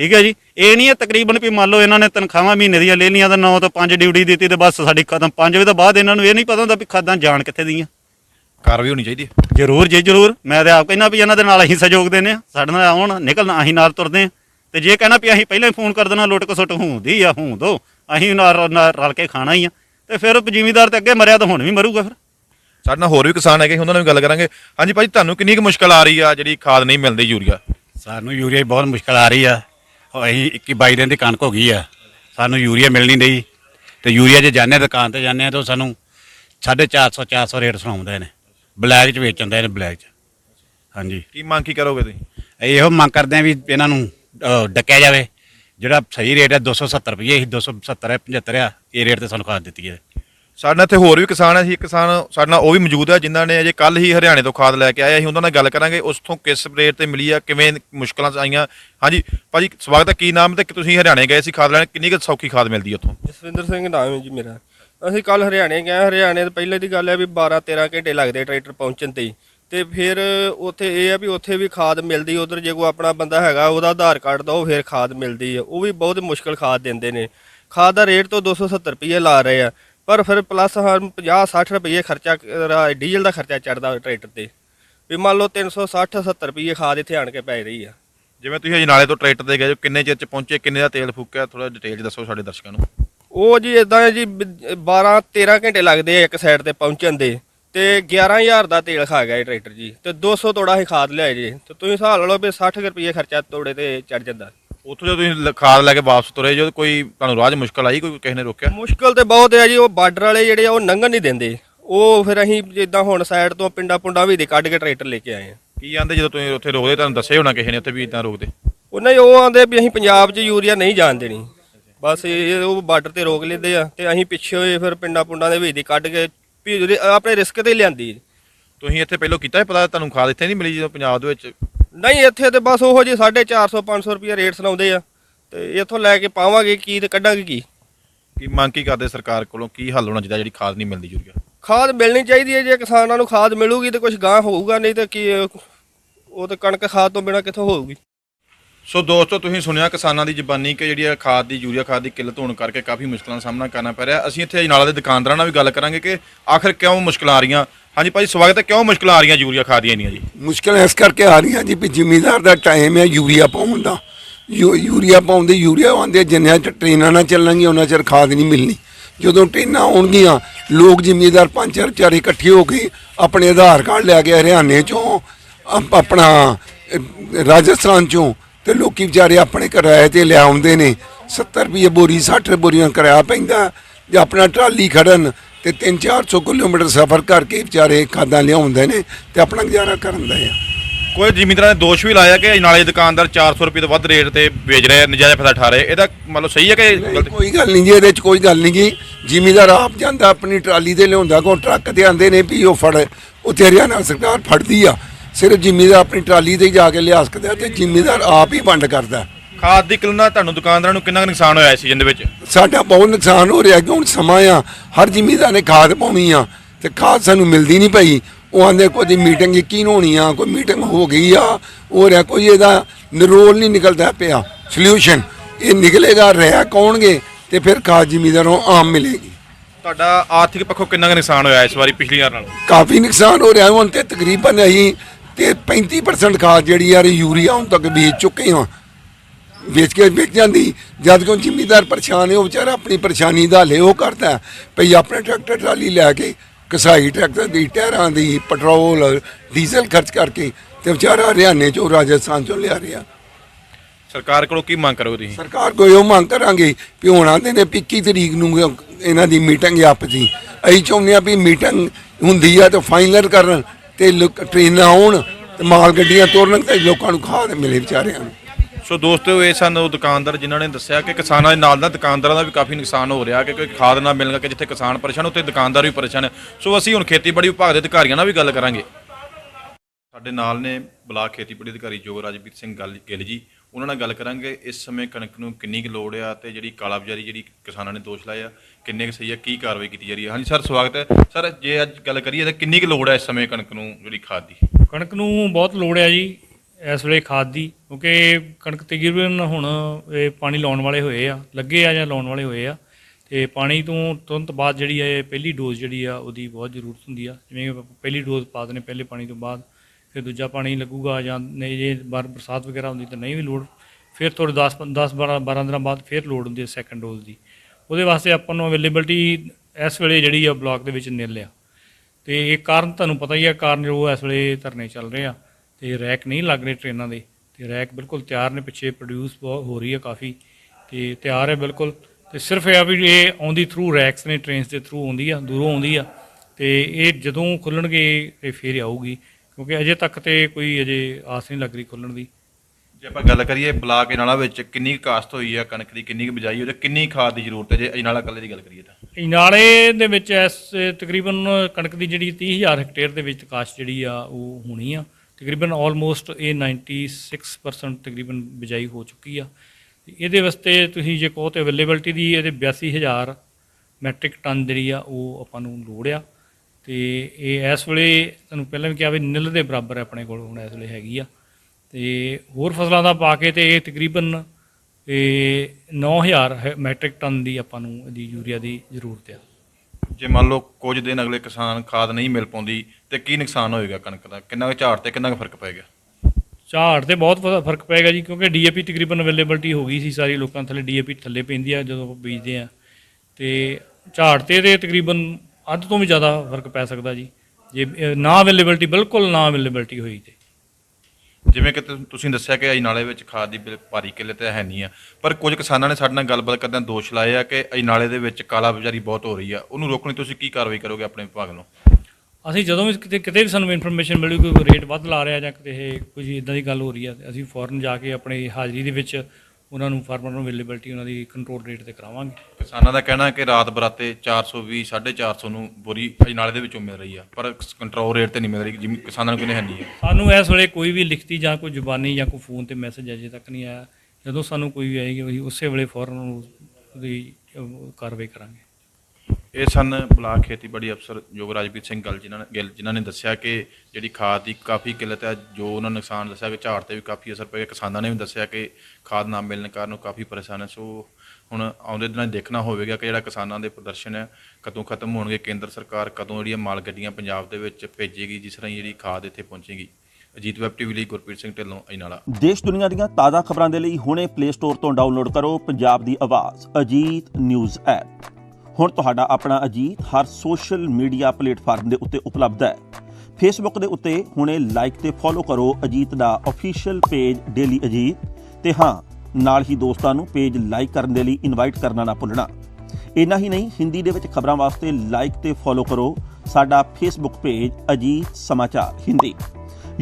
ਠੀਕ ਹੈ ਜੀ? ਇਹ ਨਹੀਂ ਹੈ ਤਕਰੀਬਨ ਵੀ ਮੰਨ ਲਓ ਇਹਨਾਂ ਨੇ ਤਨਖਾਹਾਂ ਮਹੀਨੇ ਦੀਆਂ ਲੈ ਲਈਆਂ ਤਾਂ 9 ਤੋਂ 5 ਡਿਊਟੀ ਦਿੱਤੀ ਤੇ ਬਸ ਸਾਡੀ ਖਤਮ। 5 ਵਜੇ ਤੋਂ ਬਾਅਦ ਇਹਨਾਂ ਨੂੰ ਇਹ ਨਹੀਂ ਪਤਾ ਹੁੰਦਾ ਵੀ ਖਾਦਾਂ ਜਾਣ ਕਿੱਥੇ ਦੀਆਂ। ਕਾਰਵਾਈ ਹੋਣੀ ਚਾਹੀਦੀ ਹੈ। ਜ਼ਰੂਰ ਜੀ ਜ਼ਰੂਰ। ਮੈਂ ਤੇ ਆਪ ਕਹਿੰਦਾ ਵੀ ਇਹਨਾਂ ਦੇ ਨਾਲ ਅਸੀਂ ਸਹਿਯੋਗ ਦਿੰਦੇ ਆ ਸਾਡੇ ਨਾਲ ਆਉਣ ਨਿਕਲਣਾ ਅਸੀਂ ਨਾਲ ਤੁਰਦੇ ਆ ਤੇ ਜੇ ਕਹਿਣਾ ਵੀ ਅਸੀਂ ਪਹਿਲਾਂ ਹੀ ਫੋਨ ਕਰ ਦੇਣਾ ਲੁੱਟ ਕਸੁੱਟ ਹੁੰਦੀ ਆ ਹੂੰ ਦੋ। ਅਸੀਂ ਨਾਲ ਨਾਲ ਰਲ ਕੇ ਖਾਣਾ ਹੀ ਆ। ਤੇ ਫਿਰ ਜ਼ਿਮੀਦਾਰ ਤੇ ਅੱਗੇ ਮਰਿਆ ਤਾਂ ਹੁਣ ਵੀ ਮਰੂਗਾ ਫਿਰ। ਸਾਡੇ ਨਾਲ ਹੋਰ ਵੀ ਕਿਸਾਨ ਹੈਗੇ ਉਹਨਾਂ ਨਾਲ ਵੀ ਗੱਲ ਕਰਾਂਗੇ। ਹਾਂਜੀ ਭਾਜੀ ਤੁਹਾਨੂੰ ਕਿੰਨੀ ਕੁ ਮੁਸ਼ਕਲ ਆ ਰਹੀ ਆ ਜਿਹੜੀ ਖਾਦ ਨਹੀਂ ਮਿਲਦੀ ਯੂਰੀਆ? ਸਾਨੂੰ ਯੂਰੀਆ ਬਹੁਤ ਮੁਸ਼ਕਲ ਆ ਰਹੀ ਆ। ਅਸੀਂ 21 22 ਦਿਨ ਦੀ ਕਣਕ ਹੋ ਗਈ ਆ। ਸਾਨੂੰ ਯੂਰੀਆ ਮਿਲ ਨਹੀਂ। ਰਹੀ ਤੇ ਯੂਰੀਆ ਜੇ ਜਾਂਦੇ ਹਾਂ ਦੁਕਾਨ ਤੇ ਜਾਂਦੇ ਆ ਤਾਂ ਸਾਨੂੰ 450 400 ਰੇਟ ਸੁਣਾਉਂਦੇ ਨੇ। ਬਲੈਕ ਚ ਵੇਚਦੇ ਨੇ ਬਲੈਕ ਚ। ਹਾਂਜੀ। ਕੀ ਮੰਗ ਕੀ ਕਰੋਗੇ ਤੁਸੀਂ? ਇਹੋ ਮੰਗ ਕਰਦੇ ਆ ਵੀ ਇਹਨਾਂ ਨੂੰ ਅਹ, ਡੱਕਿਆ ਜਾਵੇ। ਜਿਹੜਾ ਸਹੀ ਰੇਟ ਹੈ 270 ਰੁਪਏ ਹੀ 270 ਹੈ 75 ਆ ਇਹ ਰੇਟ ਤੇ ਸਾਨੂੰ ਖਾਦ ਦਿੱਤੀ ਹੈ ਸਾਡੇ ਨਾਲ ਇੱਥੇ ਹੋਰ ਵੀ ਕਿਸਾਨ ਹੈ ਸੀ ਕਿਸਾਨ ਸਾਡੇ ਨਾਲ ਉਹ ਵੀ ਮੌਜੂਦ ਹੈ ਜਿਨ੍ਹਾਂ ਨੇ ਅਜੇ ਕੱਲ ਹੀ ਹਰਿਆਣੇ ਤੋਂ ਖਾਦ ਲੈ ਕੇ ਆਏ ਅਸੀਂ ਉਹਨਾਂ ਨਾਲ ਗੱਲ ਕਰਾਂਗੇ, ਉਸ ਤੋਂ ਕਿਸ ਰੇਟ ਤੇ ਮਿਲੀ ਆ, ਕਿਵੇਂ ਮੁਸ਼ਕਲਾਂ ਆਈਆਂ। ਹਾਂਜੀ, ਭਾਜੀ, ਸਵਾਗਤ ਹੈ ਕੀ ਨਾਮ ਤੇ ਕਿ ਤੁਸੀਂ ਹਰਿਆਣੇ ਗਏ ਸੀ ਖਾਦ ਲੈਣ? ਕਿੰਨੀ ਕੁ ਸੌਖੀ ਖਾਦ ਮਿਲਦੀ ਉੱਥੋਂ? ਜਸਵਿੰਦਰ ਸਿੰਘ ਨਾਮ ਹੈ ਜੀ ਮੇਰਾ। ਅਸੀਂ ਕੱਲ ਹਰਿਆਣੇ ਗਏ ਹਰਿਆਣੇ ਤੋਂ ਪਹਿਲੇ ਦੀ ਗੱਲ ਹੈ ਵੀ 12 13 ਘੰਟੇ ਲੱਗਦੇ ਟਰੈਕਟਰ ਪਹੁੰਚਣ ਤੇ। ਹੀ। ਤੇ ਫਿਰ ਉੱਥੇ ਇਹ ਆ ਵੀ ਉੱਥੇ ਵੀ ਖਾਦ ਮਿਲਦੀ, ਉਧਰ ਜੇ ਕੋਈ ਆਪਣਾ ਬੰਦਾ ਹੈਗਾ, ਉਹਦਾ ਆਧਾਰ ਕਾਰਡ ਦੋ ਫਿਰ ਖਾਦ ਮਿਲਦੀ ਹੈ ਉਹ ਵੀ ਬਹੁਤ ਮੁਸ਼ਕਲ ਖਾਦ ਦਿੰਦੇ ਨੇ। ਖਾਦ ਦਾ ਰੇਟ ਤੋਂ 270 ਰੁਪਏ ਲਾ ਰਹੇ ਆ। ਪਰ ਫਿਰ ਪਲੱਸ ਹਾਂ 50 60 ਰੁਪਏ ਖਰਚਾ ਰਾ- ਡੀਜ਼ਲ ਦਾ ਖਰਚਾ ਚੜਦਾ ਟਰੈਕਟਰ ਤੇ। ਵੀ ਮੰਨ ਲਓ 360 70 ਰੁਪਏ ਖਾਦ ਇੱਥੇ ਆਣ ਕੇ ਪੈ ਰਹੀ ਆ। ਜਿਵੇਂ ਤੁਸੀਂ ਅਜਨਾਲੇ ਤੋਂ ਟਰੈਕਟਰ ਤੇ ਗਏ ਹੋ ਕਿੰਨੇ ਚਿਰ ਚ ਪਹੁੰਚੇ ਕਿੰਨੇ ਦਾ ਤੇਲ ਫੂਕਿਆ? ਥੋੜਾ ਡਿਟੇਲ ਚ ਦੱਸੋ ਸਾਡੇ ਦਰਸ਼ਕਾਂ ਨੂੰ। ਉਹ ਜੀ ਇਦਾਂ ਹੈ ਜੀ 12 13 ਘੰਟੇ ਲੱਗਦੇ ਆ ਇੱਕ ਸਾਈਡ ਤੇ ਪਹੁੰਚਣ ਦੇ। ਤੇ 11000 ਦਾ ਤੇਲ ਖਾ ਗਿਆ ਇਹ ਟਰੈਕਟਰ ਜੀ। ਤੇ 200 ਤੋੜਾ ਹੀ ਖਾਦ ਲਿਆਏ ਜੀ। ਤੇ ਤੁਸੀਂ ਹਿਸਾਬ ਲਾ ਲਓ ਵੀ 60 ਰੁਪਏ ਖਰਚਾ ਤੋੜੇ ਤੇ ਚੜ ਜਾਂਦਾ। ਉੱਥੋਂ ਜਦੋਂ ਤੁਸੀਂ ਲ- ਖਾਦ ਲੈ ਕੇ ਵਾਪਸ ਤੁਰੇ ਜਦੋਂ ਕੋਈ ਤੁਹਾਨੂੰ ਰਾਹ 'ਚ ਮੁਸ਼ਕਲ ਆਈ ਕੋਈ ਕਿਸੇ ਨੇ ਰੋਕਿਆ? ਮੁਸ਼ਕਲ ਤੇ ਬਹੁਤ ਹੈ ਜੀ ਉਹ ਬਾਰਡਰ ਵਾਲੇ ਜਿਹੜੇ ਆ ਉਹ ਲੰਘਣ ਨਹੀਂ ਦਿੰਦੇ। ਉਹ ਫਿਰ ਅਸੀਂ ਜਿੱਦਾਂ ਹੁਣ ਸਾਈਡ ਤੋਂ ਪਿੰਡਾਂ ਪੁੰਡਾਂ ਵੀ ਦੇ ਕੱਢ ਕੇ ਟਰੈਕਟਰ ਲੈ ਕੇ ਆਏ ਆ। ਕੀ ਆਂਦੇ ਜਦੋਂ ਤੁਸੀਂ ਉੱਥੇ ਰੋਕਦੇ? ਤੁਹਾਨੂੰ ਦੱਸਿਆ ਹੋਣਾ ਕਿਸੇ ਨੇ ਉੱਥੇ ਵੀ ਇਦਾਂ ਰੋਕਦੇ? ਉਹਨਾਂ ਹੀ ਉਹ ਆਂਦੇ ਵੀ ਅਸੀਂ ਪੰਜਾਬ 'ਚ ਯੂਰੀਆ ਨਹੀਂ ਜਾਣ ਦੇਣੀ। ਬਸ ਇਹ ਉਹ ਬਾਰਡਰ ਤੇ ਰੋਕ ਲੈਂਦੇ ਆ ਤੇ ਅਸੀਂ ਪਿੱਛੇ ਹੋਏ ਫਿਰ ਪਿੰਡਾਂ ਪੁੰਡਾਂ ਦੇ ਵਿੱਚ ਦੀ ਕੱਢ ਕੇ ਵੀ ਉਹਦੇ- ਆਪਣੇ ਰਿਸਕ ਤੇ ਲਿਆਂਦੀ। ਤੁਸੀਂ ਇੱਥੇ ਪਹਿਲਾਂ ਕੀਤਾ ਸੀ ਪਤਾ ਤੁਹਾਨੂੰ ਖਾਦ ਇੱਥੇ ਨਹੀਂ ਮਿਲੀ ਜਦੋਂ ਪੰਜਾਬ ਦੇ ਵਿੱਚ? ਨਹੀਂ ਇੱਥੇ ਤੇ ਬਸ ਉਹੋ ਜੀ 450 500 ਰੁਪਏ ਰੇਟ ਸੁਣਾਉਂਦੇ ਆ। ਤੇ ਇੱਥੋਂ ਲੈ ਕੇ ਪਾਵਾਂਗੇ ਕੀ ਤੇ ਕੱਢਾਂਗੇ ਕੀ? ਕੀ ਮੰਗ ਕੀ ਕਰਦੇ ਸਰਕਾਰ ਕੋਲੋਂ? ਕੀ ਹੱਲ ਹੋਣਾ ਚਾਹੀਦਾ ਜਿਹੜੀ ਖਾਦ ਨਹੀਂ ਮਿਲਦੀ ਯੂਰੀਆ? ਖਾਦ ਮਿਲਣੀ ਚਾਹੀਦੀ ਹੈ ਜੇ ਕਿਸਾਨਾਂ ਨੂੰ ਖਾਦ ਮਿਲੂਗੀ ਤੇ ਕੁਝ ਗਾਂ ਹੋਊਗਾ ਨਹੀਂ ਤੇ ਕੀ ਉਹ ਤੇ ਕਣਕ ਖਾਦ ਤੋਂ ਬਿਨਾ ਕਿੱਥੋਂ ਹੋਊਗੀ? ਸੋ ਦੋਸਤੋ ਤੁਸੀਂ ਸੁਣਿਆ ਕਿਸਾਨਾਂ ਦੀ ਜ਼ਬਾਨੀ ਕਿ ਜਿਹੜੀ ਖਾਦ ਦੀ ਯੂਰੀਆ ਖਾਦ ਦੀ ਕਿੱਲਤ ਹੋਣ ਕਰਕੇ ਕਾਫੀ ਮੁਸ਼ਕਲਾਂ ਦਾ ਸਾਹਮਣਾ ਕਰਨਾ ਪੈ ਰਿਹਾ। ਅਸੀਂ ਇੱਥੇ ਅਜਨਾਲਾ ਦੇ ਦੁਕਾਨਦਾਰਾਂ ਨਾਲ ਵੀ ਗੱਲ ਕਰਾਂਗੇ ਕਿ ਆਖਰ ਕਿਉਂ ਮੁਸ਼ਕਲਾਂ ਆ ਰਹੀਆਂ? ਹਾਂਜੀ ਭਾਜੀ ਸਵਾਗਤ ਹੈ। ਕਿਉਂ ਮੁਸ਼ਕਲਾਂ ਆ ਰਹੀਆਂ ਯੂਰੀਆ ਖਾਦ ਦੀਆਂ ਇੰਨੀਆਂ ਜੀ? ਮੁਸ਼ਕਲ ਇਸ ਕਰਕੇ ਆ ਰਹੀਆਂ ਜੀ ਵੀ ਜ਼ਿਮੀਦਾਰ ਦਾ ਟਾਈਮ ਹੈ ਯੂਰੀਆ ਪਾਉਣ ਦਾ। ਯੂ- ਯੂਰੀਆ ਪਾਉਂਦੇ ਯੂਰੀਆ ਆਉਂਦੇ ਜਿੰਨਾ ਚਿਰ ਟ੍ਰੇਨਾਂ ਨਾ ਚੱਲਣਗੀਆਂ ਉਹਨਾਂ ਚਿਰ ਖਾਦ ਨਹੀਂ ਮਿਲਣੀ। ਜਦੋਂ ਟ੍ਰੇਨਾਂ ਆਉਣਗੀਆਂ ਲੋਕ ਜ਼ਿਮੀਦਾਰ ਪੰਜ ਚਾਰ ਚਾਰ ਇਕੱਠੇ ਹੋ ਕੇ ਆਪਣੇ ਆਧਾਰ ਕਾਰਡ ਲੈ ਕੇ ਹਰਿਆਣੇ ਚੋਂ ਅਪ- ਆਪਣਾ ਅਹ, ਰਾਜਸਥਾਨ ਚੋਂ ਤੇ ਲੋਕੀ ਵਿਚਾਰੇ ਆਪਣੇ ਕਿਰਾਏ ਤੇ ਲੈ ਆਉਂਦੇ ਨੇ। 70 ਰੁਪਏ ਬੋਰੀ 60 ਬੋਰੀਆਂ ਕਿਰਾਇਆ ਪੈਂਦਾ। ਜਾਂ ਆਪਣਾ ਟਰਾਲੀ ਖੜਨ ਤੇ 3-400 ਕਿਲੋਮੀਟਰ ਸਫ਼ਰ ਕਰਕੇ ਵਿਚਾਰੇ ਖਾਦਾਂ ਲਿਆਉਂਦੇ ਨੇ ਤੇ ਆਪਣਾ ਗੁਜ਼ਾਰਾ ਕਰਨ ਦਾ ਆ। ਕੋਈ ਜ਼ਿਮੀਂਦਾਰਾਂ ਨੇ ਦੋਸ਼ ਵੀ ਲਾਇਆ ਕਿ ਦੇ ਦੁਕਾਨਦਾਰ 400 ਰੁਪਏ ਤੋਂ ਵੱਧ ਰੇਟ ਤੇ ਵੇਚ ਰਹੇ ਨਜਾਇਜ਼ ਫਾਇਦਾ ਉਠਾ ਰਹੇ। ਇਹਦਾ ਮਤਲਬ ਸਹੀ ਹੈ ਕਿ ਗਲਤ? ਕੋਈ ਗੱਲ ਨਹੀਂ ਜੀ ਇਹਦੇ ਚ ਕੋਈ ਗੱਲ ਨਹੀਂ ਜੀ। ਜ਼ਿਮੀਦਾਰ ਆਪ ਜਾਂਦਾ ਆਪਣੀ ਟਰਾਲੀ ਤੇ ਲਿਆਉਂਦਾ ਕੋ ਟਰੱਕ ਤੇ ਆਂਦੇ ਨੇ ਵੀ ਉਹ ਫੜ ਉੱਥੇ ਹਰਿਆਣਾ ਸਰਕਾਰ ਫੜਦੀ ਆ। ਸਿਰਫ ਜ਼ਿਮੀਦਾਰ ਆਪਣੀ ਟਰਾਲੀ ਤੇ ਜਾ ਕੇ ਲਿਆ ਸਕਦਾ ਤੇ ਜ਼ਿਮੀਦਾਰ ਆਪ ਹੀ ਵੰਡ ਕਰਦਾ। ਖਾਦ ਦੀ ਕਿਲੋ ਨਾਲ ਤੁਹਾਨੂੰ ਦੁਕਾਨਦਾਰਾਂ ਨੂੰ ਕਿੰਨਾ ਕੁ ਨੁਕਸਾਨ ਹੋਇਆ ਇਸ ਸੀਜ਼ਨ ਦੇ ਵਿੱਚ? ਸਾਡਾ ਬਹੁਤ ਨੁਕਸਾਨ ਹੋ ਰਿਹਾ ਕਿ ਹੁਣ ਸਮਾਂ ਆ। ਹਰ ਜ਼ਿਮੀਦਾਰ ਨੇ ਖਾਦ ਪਾਉਣੀ ਆ ਤੇ ਖਾਦ ਸਾਨੂੰ ਮਿਲਦੀ ਨਹੀਂ ਪਈ। ਉਹ ਆਂਦੇ ਕੋਈ ਮੀਟਿੰਗ ਯਕੀਨ ਹੋਣੀ ਆ ਕੋਈ ਮੀਟਿੰਗ ਹੋ ਗਈ ਆ। ਹੋ ਰਿਹਾ ਕੋਈ ਇਹਦਾ ਨਿਰੋਲ ਨਹੀਂ ਨਿਕਲਦਾ ਪਿਆ। ਸੋਲੂਸ਼ਨ ਇਹ ਨਿਕਲੇਗਾ ਰਹਿ ਕੌਣਗੇ ਤੇ ਫਿਰ ਖਾਦ ਜ਼ਿਮੀਦਾਰੋਂ ਆਮ ਮਿਲੇਗੀ। ਤੁਹਾਡਾ ਆਰਥਿਕ ਪੱਖੋਂ ਕਿੰਨਾ ਕੁ ਨੁਕਸਾਨ ਹੋਇਆ ਇਸ ਵਾਰੀ ਪਿਛਲੀ ਵਾਰ ਨਾਲੋਂ? ਕਾਫੀ ਨੁਕਸਾਨ ਹੋ ਰਿਹਾ। ਹੁਣ ਤੇ ਤਕਰੀਬਨ ਅਸੀਂ ਤੇ 35% ਖਾਦ ਜਿਹੜੀ ਯਾਰ ਯੂਰੀਆ ਹੁਣ ਤੱਕ ਵੇਚ ਚੁੱਕੇ ਹਾਂ। ਵੇਚ ਕੇ ਵੇਚ ਜਾਂਦੀ। ਜਦ ਕਿ ਜ਼ਿਮੀਦਾਰ ਪਰੇਸ਼ਾਨ ਹੈ ਉਹ ਵਿਚਾਰਾ ਆਪਣੀ ਪਰੇਸ਼ਾਨੀ ਦਾ ਹੱਲ ਉਹ ਕਰਦਾ ਭਈ ਆਪਣੇ ਟਰੈਕਟਰ ਟਰਾਲੀ ਲੈ ਕੇ ਕਸਾਈ ਟਰੈਕਟਰ ਦੀ ਟਾਇਰਾਂ ਦੀ ਪੈਟਰੋਲ ਡੀਜ਼ਲ ਖਰਚ ਕਰਕੇ ਤੇ ਵਿਚਾਰਾ ਹਰਿਆਣੇ ਚੋਂ ਰਾਜਸਥਾਨ ਚੋਂ ਲਿਆ ਰਿਹਾ। ਸਰਕਾਰ ਕੋਲੋਂ ਕੀ ਮੰਗ ਕਰੋਗੇ ਤੁਸੀਂ? ਸਰਕਾਰ ਕੋਈ ਉਹ ਮੰਗ ਕਰਾਂਗੇ ਵੀ ਹੁਣ ਆਉਂਦੇ ਨੇ ਵੀ 21 ਤਰੀਕ ਨੂੰ ਇਹਨਾਂ ਦੀ ਮੀਟਿੰਗ ਆਪ ਜੀ ਅਸੀਂ ਚਾਹੁੰਦੇ ਆ ਵੀ ਮੀਟਿੰਗ ਹੁੰਦੀ ਆ ਤੇ ਫਾਈਨਲ ਕਰਨ ਤੇ ਟ੍ਰੇਨਾਂ ਆਉਣ ਤੇ ਮਾਲ ਗੱਡੀਆਂ ਤੋਰਨ ਤੇ ਲੋਕਾਂ ਨੂੰ ਖਾਦ ਮਿਲੇ ਵਿਚਾਰਿਆਂ ਨੂੰ। ਸੋ ਦੋਸਤੋ, ਇਹ ਸਨ ਉਹ ਦੁਕਾਨਦਾਰ ਜਿਨ੍ਹਾਂ ਨੇ ਦੱਸਿਆ ਕਿ ਕਿਸਾਨਾਂ ਦੇ ਨਾਲ ਨਾਲ ਦੁਕਾਨਦਾਰਾਂ ਦਾ ਵੀ ਕਾਫੀ ਨੁਕਸਾਨ ਹੋ ਰਿਹਾ ਕਿ ਕੋਈ ਖਾਦ ਨਾ ਮਿਲਣ ਕਰਕੇ ਜਿੱਥੇ ਕਿਸਾਨ ਪਰੇਸ਼ਾਨ, ਉੱਥੇ ਦੁਕਾਨਦਾਰ ਵੀ ਪਰੇਸ਼ਾਨ ਹੈ। ਸੋ ਅਸੀਂ ਹੁਣ ਖੇਤੀਬਾੜੀ ਵਿਭਾਗ ਦੇ ਅਧਿਕਾਰੀਆਂ ਨਾਲ ਵੀ ਗੱਲ ਕਰਾਂਗੇ। ਸਾਡੇ ਨਾਲ ਨੇ ਬਲਾਕ ਖੇਤੀਬਾੜੀ ਅਧਿਕਾਰੀ ਜੋਗ ਰਾਜਵੀਰ ਸਿੰਘ ਗੱਲ ਗਿੱਲ ਜੀ, ਉਹਨਾਂ ਨਾਲ ਗੱਲ ਕਰਾਂਗੇ ਇਸ ਸਮੇਂ ਕਣਕ ਨੂੰ ਕਿੰਨੀ ਕੁ ਲੋੜ ਆ ਤੇ ਜਿਹੜੀ ਕਾਲਾਬਾਜ਼ਾਰੀ ਜਿਹੜੀ ਕਿਸਾਨਾਂ ਨੇ ਦੋਸ਼ ਲਾਇਆ ਕਿੰਨੇ ਕੁ ਸਹੀ ਆ, ਕੀ ਕਾਰਵਾਈ ਕੀਤੀ ਜਾ ਰਹੀ ਹੈ ਹਾਂਜੀ ਸਰ, ਸਵਾਗਤ ਹੈ। ਸਰ, ਜੇ ਅੱਜ ਗੱਲ ਕਰੀਏ ਤਾਂ ਕਿੰਨੀ ਕੁ ਲੋੜ ਹੈ ਇਸ ਸਮੇਂ ਕਣਕ ਨੂੰ ਜਿਹੜੀ ਖਾਦ ਦੀ? ਕਣਕ ਨੂੰ ਬਹੁਤ ਲੋੜ ਹੈ ਜੀ। ਇਸ ਵੇਲੇ ਖਾਦ ਦੀ, ਕਿਉਂਕਿ ਕਣਕ ਤਕਰੀਬਨ ਹੁਣ ਇਹ ਪਾਣੀ ਲਾਉਣ ਵਾਲੇ ਹੋਏ ਆ, ਲੱਗੇ ਆ ਜਾਂ ਲਾਉਣ ਵਾਲੇ ਹੋਏ ਆ, ਤੇ ਪਾਣੀ ਤੋਂ ਤੁਰੰਤ ਬਾਅਦ ਜਿਹੜੀ ਆ, ਇਹ ਪਹਿਲੀ ਡੋਜ਼ ਜਿਹੜੀ ਆ, ਉਹਦੀ ਬਹੁਤ ਜ਼ਰੂਰਤ ਹੁੰਦੀ ਆ। ਜਿਵੇਂ ਪਹਿਲੀ ਡੋਜ਼ ਪਾ ਦਨੇ ਪਹਿਲੇ ਪਾਣੀ ਤੋਂ ਬਾਅਦ, ਫਿਰ ਦੂਜਾ ਪਾਣੀ ਲੱਗੂਗਾ ਜਾਂ ਨਹੀਂ, ਜੇ ਬਾਰ, ਬਰਸਾਤ ਵਗੈਰਾ ਹੁੰਦੀ ਤਾਂ ਨਹੀਂ ਵੀ ਲੋੜ, ਫਿਰ ਥੋੜੇ 10 10 12 12 ਦਿਨਾਂ ਬਾਅਦ ਫਿਰ ਲੋੜ ਹੁੰਦੀ ਹੈ ਸੈਕੰਡ ਡੋਜ਼ ਦੀ। ਉਹਦੇ ਵਾਸਤੇ ਆਪਾਂ ਨੂੰ ਅਵੇਲੇਬਿਲਟੀ ਇਸ ਵੇਲੇ ਜਿਹੜੀ ਆ ਬਲਾਕ ਦੇ ਵਿੱਚ ਨਿਲ ਆ ਤੇ ਇਹ ਕਾਰਨ ਤੁਹਾਨੂੰ ਪਤਾ ਹੀ ਆ, ਕਾਰਨ ਜੋ ਇਸ ਵੇਲੇ ਧਰਨੇ ਚੱਲ ਰਹੇ ਆ। ਤੇ ਰੈਕ ਨਹੀਂ ਲੱਗ ਰਹੇ ਟ੍ਰੇਨਾਂ ਦੇ ਤੇ ਰੈਕ ਬਿਲਕੁਲ ਤਿਆਰ ਨੇ ਪਿੱਛੇ ਪ੍ਰੋਡਿਊਸ ਹੋ ਰਹੀ ਹੈ ਕਾਫੀ ਤੇ ਤਿਆਰ ਹੈ ਬਿਲਕੁਲ ਤੇ ਸਿਰਫ ਇਹ ਆ ਵੀ ਇਹ ਆਉਂਦੀ ਥਰੂ ਰੈਕਸ ਨੇ ਟ੍ਰੇਨਸ ਦੇ ਥਰੂ ਆਉਂਦੀ ਆ ਦੂਰੋਂ ਆਉਂਦੀ ਆ ਤੇ ਇਹ ਜਦੋਂ ਖੁੱਲਣਗੇ ਇਹ ਫੇਰ ਆਊਗੀ ਕਿਉਂਕਿ ਅਜੇ ਤੱਕ ਤੇ ਕੋਈ ਅਜੇ ਆਸ ਨਹੀਂ ਲੱਗ ਰਹੀ ਖੁੱਲਣ ਦੀ। ਜੇ ਆਪਾਂ ਗੱਲ ਕਰੀਏ ਬਲਾਕ ਇਨਾਲਾ ਵਿੱਚ ਕਿੰਨੀ ਕਾਸ਼ਤ ਹੋਈ ਆ ਕਣਕ ਦੀ ਕਿੰਨੀ ਕੁ ਬਿਜਾਈ ਹੋਈ ਤੇ ਕਿੰਨੀ ਖਾਦ ਦੀ ਜ਼ਰੂਰਤ ਹੈ ਜੇ ਇਨਾਲਾ ਕੱਲੇ ਦੀ ਗੱਲ ਕਰੀਏ ਤਾਂ? ਇਨਾਲੇ ਦੇ ਵਿੱਚ ਇਸ ਤਕਰੀਬਨ ਕਣਕ ਦੀ ਜਿਹੜੀ 30000 ਹੈਕਟੇਅਰ ਦੇ ਵਿੱਚ ਕਾਸ਼ ਜਿਹੜੀ ਆ ਉਹ ਹੋਣੀ ਆ ਤਕਰੀਬਨ ਆਲਮੋਸਟ ਇਹ 96% ਤਕਰੀਬਨ ਬਿਜਾਈ ਹੋ ਚੁੱਕੀ ਆ। ਤੇ ਇਹਦੇ ਵਾਸਤੇ ਤੁਸੀਂ ਜੇ ਕਹੋ ਤੇ ਅਵੇਲੇਬਿਲਟੀ ਦੀ ਇਹਦੇ 82000 ਮੈਟ੍ਰਿਕ ਟਨ ਜਿਹੜੀ ਆ, ਉਹ ਆਪਾਂ ਨੂੰ ਲੋੜ ਆ। ਤੇ ਇਹ ਇਸ ਵੇਲੇ ਤੁਹਾਨੂੰ ਪਹਿਲਾਂ ਵੀ ਕਿਹਾ ਵੀ ਨਿਲ ਦੇ ਬਰਾਬਰ ਆਪਣੇ ਕੋਲ, ਹੁਣ ਇਸ ਵੇਲੇ ਹੈਗੀ ਆ। ਤੇ ਹੋਰ ਫਸਲਾਂ ਦਾ ਪਾ ਕੇ ਤੇ ਇਹ ਤਕਰੀਬਨ ਇਹ 9000 ਹੈ- ਮੈਟ੍ਰਿਕ ਟਨ ਦੀ ਆਪਾਂ ਨੂੰ ਇਹਦੀ ਯੂਰੀਆ ਦੀ ਜ਼ਰੂਰਤ ਆ। ਜੇ ਮੰਨ ਲਓ ਕੁਝ ਦਿਨ ਅਗਲੇ ਕਿਸਾਨ ਖਾਦ ਨਹੀਂ ਮਿਲ ਪਾਉਂਦੀ ਤੇ ਕੀ ਨੁਕਸਾਨ ਹੋਏਗਾ ਕਣਕ ਦਾ? ਕਿੰਨਾ ਕੁ ਝਾੜ ਤੇ ਕਿੰਨਾ ਕੁ ਫ਼ਰਕ ਪਏਗਾ ਝਾੜ ਤੇ ਬਹੁਤ ਫ- ਫ਼ਰਕ ਪਏਗਾ ਜੀ ਕਿਉਂਕਿ ਡੀਏਪੀ ਤਕਰੀਬਨ ਅਵੇਲੇਬਿਲਟੀ ਹੋ ਗਈ ਸੀ ਸਾਰੀ ਲੋਕਾਂ ਥੱਲੇ ਡੀਏਪੀ ਥੱਲੇ ਪੈਂਦੀ ਆ ਜਦੋਂ ਆਪਾਂ ਬੀਜਦੇ ਆ। ਤੇ ਝਾੜ ਤੇ ਤੇ ਤਕਰੀਬਨ ਅੱਧ ਤੋਂ ਵੀ ਜ਼ਿਆਦਾ ਫ਼ਰਕ ਪੈ ਸਕਦਾ ਜੀ। ਜੇ ਅ, ਨਾ ਅਵੇਲੇਬਿਲਟੀ ਬਿਲਕੁਲ ਨਾ ਅਵੇਲੇਬਿਲਟੀ ਹੋਈ ਤੇ। ਜਿਵੇਂ ਕਿ ਤੁ- ਤੁਸੀਂ ਦੱਸਿਆ ਕਿ ਅਜਨਾਲੇ ਵਿੱਚ ਖਾਦ ਦੀ ਬਿਲ- ਭਾਰੀ ਕਿੱਲਤ ਹੈ ਨਹੀਂ ਆ। ਪਰ ਕੁਝ ਕਿਸਾਨਾਂ ਨੇ ਸਾਡੇ ਨਾਲ ਗੱਲਬਾਤ ਕਰਦਿਆਂ ਦੋਸ਼ ਲਾਏ ਆ ਕਿ ਅਜਨਾਲੇ ਦੇ ਵਿੱਚ ਕਾਲਾ ਬਾਜ਼ਾਰੀ ਬਹੁਤ ਹੋ ਰਹੀ ਆ। ਉਹਨੂੰ ਰੋਕਣ ਲਈ ਤੁਸੀਂ ਕੀ ਕਾਰਵਾਈ ਕਰੋਗੇ ਆਪਣੇ ਵਿਭਾਗ ਨੂੰ? ਅਸੀਂ ਜਦੋਂ ਵੀ ਕਿਤੇ ਕਿਤੇ ਵੀ ਸਾਨੂੰ ਇਨਫੋਰਮੇਸ਼ਨ ਮਿਲੀ ਕੋਈ ਰੇਟ ਵੱਧ ਲਾ ਰਿਹਾ ਜਾਂ ਕਿਤੇ ਇਹ ਕੁਝ ਇਦਾਂ ਦੀ ਗੱਲ ਹੋ ਰਹੀ ਹੈ ਤੇ ਅਸੀਂ ਫੌਰਨ ਜਾ ਕੇ ਆਪਣੀ ਹਾਜ਼ਰੀ ਦੇ ਵਿੱਚ ਉਹਨਾਂ ਨੂੰ ਫਾਰਮਰ ਨੂੰ ਅਵੇਲੇਬਿਲਟੀ ਉਹਨਾਂ ਦੀ ਕੰਟਰੋਲ ਰੇਟ ਤੇ ਕਰਾਵਾਂਗੇ। ਕਿਸਾਨਾਂ ਦਾ ਕਹਿਣਾ ਹੈ ਕਿ ਰਾਤ ਬਰਾਤੇ 420 450 ਨੂੰ ਬੋਰੀ ਇਨਾਲੇ ਦੇ ਵਿੱਚੋਂ ਮਿਲ ਰਹੀ ਆ ਪਰ ਕੰਟਰੋਲ ਰੇਟ ਤੇ ਨਹੀਂ ਮਿਲ ਰਹੀ ਜਿਵੇਂ ਕਿਸਾਨਾਂ ਨੂੰ ਕਿਨੇ ਹੈ ਨਹੀਂ ਹੈ ਸਾਨੂੰ ਇਸ ਵੇਲੇ ਕੋਈ ਵੀ ਲਿਖਤੀ ਜਾਂ ਕੋਈ ਜ਼ੁਬਾਨੀ ਜਾਂ ਕੋਈ ਫੋਨ ਤੇ ਮੈਸੇਜ ਅਜੇ ਤੱਕ ਨਹੀਂ ਆਇਆ। ਜਦੋਂ ਸਾਨੂੰ ਕੋਈ ਵੀ ਆਏਗੀ ਉਸੇ ਵੇਲੇ ਫੌਰਨ ਉਹਦੀ ਕਾਰਵਾਈ ਕਰਾਂਗੇ। ਇਹ ਸਨ ਬਲਾਕ ਖੇਤੀਬਾੜੀ ਅਫਸਰ ਯੋਗ ਰਾਜਵੀਰ ਸਿੰਘ ਗੱਲ ਜਿਨ੍ਹਾਂ ਨੇ ਗਿੱਲ ਜਿਨ੍ਹਾਂ ਨੇ ਦੱਸਿਆ ਕਿ ਜਿਹੜੀ ਖਾਦ ਦੀ ਕਾਫੀ ਕਿੱਲਤ ਹੈ, ਜੋ ਉਹਨਾਂ ਨੁਕਸਾਨ ਦੱਸਿਆ ਕਿ ਝਾੜ ਤੇ ਵੀ ਕਾਫੀ ਅਸਰ ਪਿਆ ਕਿਸਾਨਾਂ ਨੇ ਵੀ ਦੱਸਿਆ ਕਿ ਖਾਦ ਨਾ ਮਿਲਣ ਕਾਰਨ ਉਹ ਕਾਫੀ ਪਰੇਸ਼ਾਨ ਹੈ ਸੋ ਹੁਣ ਆਉਂਦੇ ਦਿਨਾਂ ਦੇਖਣਾ ਹੋਵੇਗਾ ਕਿ ਜਿਹੜਾ ਕਿਸਾਨਾਂ ਦੇ ਪ੍ਰਦਰਸ਼ਨ ਹੈ, ਕਦੋਂ ਖਤਮ ਹੋਣਗੇ, ਕੇਂਦਰ ਸਰਕਾਰ ਕਦੋਂ ਜਿਹੜੀਆਂ ਮਾਲ ਗੱਡੀਆਂ ਪੰਜਾਬ ਦੇ ਵਿੱਚ ਭੇਜੇਗੀ, ਜਿਸ ਤਰ੍ਹਾਂ ਜਿਹੜੀ ਖਾਦ ਇੱਥੇ ਪਹੁੰਚੇਗੀ। ਅਜੀਤ ਵੈਬ ਟੀਵੀ ਲਈ ਗੁਰਪ੍ਰੀਤ ਸਿੰਘ ਢਿੱਲੋਂ, ਅਜਨਾਲਾ। ਦੇਸ਼ ਦੁਨੀਆ ਦੀਆਂ ਤਾਜ਼ਾ ਖਬਰਾਂ ਦੇ ਲਈ ਹੁਣੇ ਪਲੇ ਸਟੋਰ ਤੋਂ ਡਾਊਨਲੋਡ ਕਰੋ ਪੰਜਾਬ ਦੀ ਆਵਾਜ਼, ਅਜੀਤ ਨਿਊਜ਼ ਐਪ। ਹੁਣ ਤੁਹਾਡਾ ਆਪਣਾ ਅਜੀਤ ਹਰ ਸੋਸ਼ਲ ਮੀਡੀਆ ਪਲੇਟਫਾਰਮ ਦੇ ਉੱਤੇ ਉਪਲਬਧ ਹੈ। ਫੇਸਬੁੱਕ ਦੇ ਉੱਤੇ ਹੁਣੇ ਲਾਈਕ ਤੇ ਫੋਲੋ ਕਰੋ ਅਜੀਤ ਦਾ ਅਫੀਸ਼ੀਅਲ ਪੇਜ ਡੇਲੀ ਅਜੀਤ ਤੇ ਹਾਂ, ਨਾਲ ਹੀ ਦੋਸਤਾਂ ਨੂੰ ਪੇਜ ਲਾਈਕ ਕਰਨ ਦੇ ਲਈ ਇਨਵਾਈਟ ਕਰਨਾ ਨਾ ਭੁੱਲਣਾ। ਇੰਨਾ ਹੀ ਨਹੀਂ, ਹਿੰਦੀ ਦੇ ਵਿੱਚ ਖਬਰਾਂ ਵਾਸਤੇ ਲਾਈਕ ਤੇ ਫੋਲੋ ਕਰੋ ਸਾਡਾ ਫੇਸਬੁੱਕ ਪੇਜ ਅਜੀਤ ਸਮਾਚਾਰ ਹਿੰਦੀ।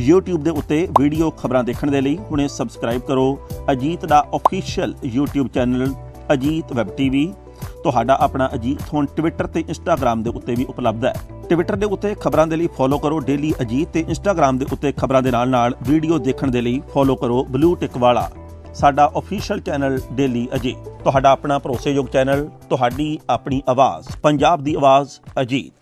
YouTube ਦੇ ਉੱਤੇ ਵੀਡੀਓ ਖਬਰਾਂ ਦੇਖਣ ਦੇ ਲਈ ਹੁਣੇ ਸਬਸਕ੍ਰਾਈਬ ਕਰੋ ਅਜੀਤ ਦਾ official YouTube channel Ajit web TV ਤੁਹਾਡਾ ਆਪਣਾ ਅਜੀਤ ਹੁਣ ਟਵਿੱਟਰ ਤੇ ਇੰਸਟਾਗ੍ਰam ਦੇ ਉੱਤੇ ਵੀ ਉਪਲਬਧ ਹੈ। ਟਵਿੱਟਰ ਦੇ ਉੱਤੇ ਖਬਰਾਂ ਦੇ ਲਈ ਫੋਲੋ ਕਰੋ ਡੇਲੀ ਅਜੀਤ ਤੇ ਇੰਸਟਾਗ੍ਰam ਦੇ ਉੱਤੇ ਖਬਰਾਂ ਦੇ ਨਾਲ ਨਾਲ ਵੀਡੀਓ ਦੇਖਣ ਦੇ ਲਈ ਫੋਲੋ ਕਰੋ ਬਲੂ ਟਿਕ ਵਾਲਾ। ਸਾਡਾ ਅਫੀਸ਼ੀਅਲ ਚੈਨਲ ਡੇਲੀ ਅਜੀਤ। ਤੁਹਾਡਾ ਆਪਣਾ ਭਰੋਸੇਯੋਗ ਚੈਨਲ ਤੁਹਾਡੀ ਆਪਣੀ ਆਵਾਜ਼। ਪੰਜਾਬ ਦੀ ਆਵਾਜ਼ ਅਜੀਤ।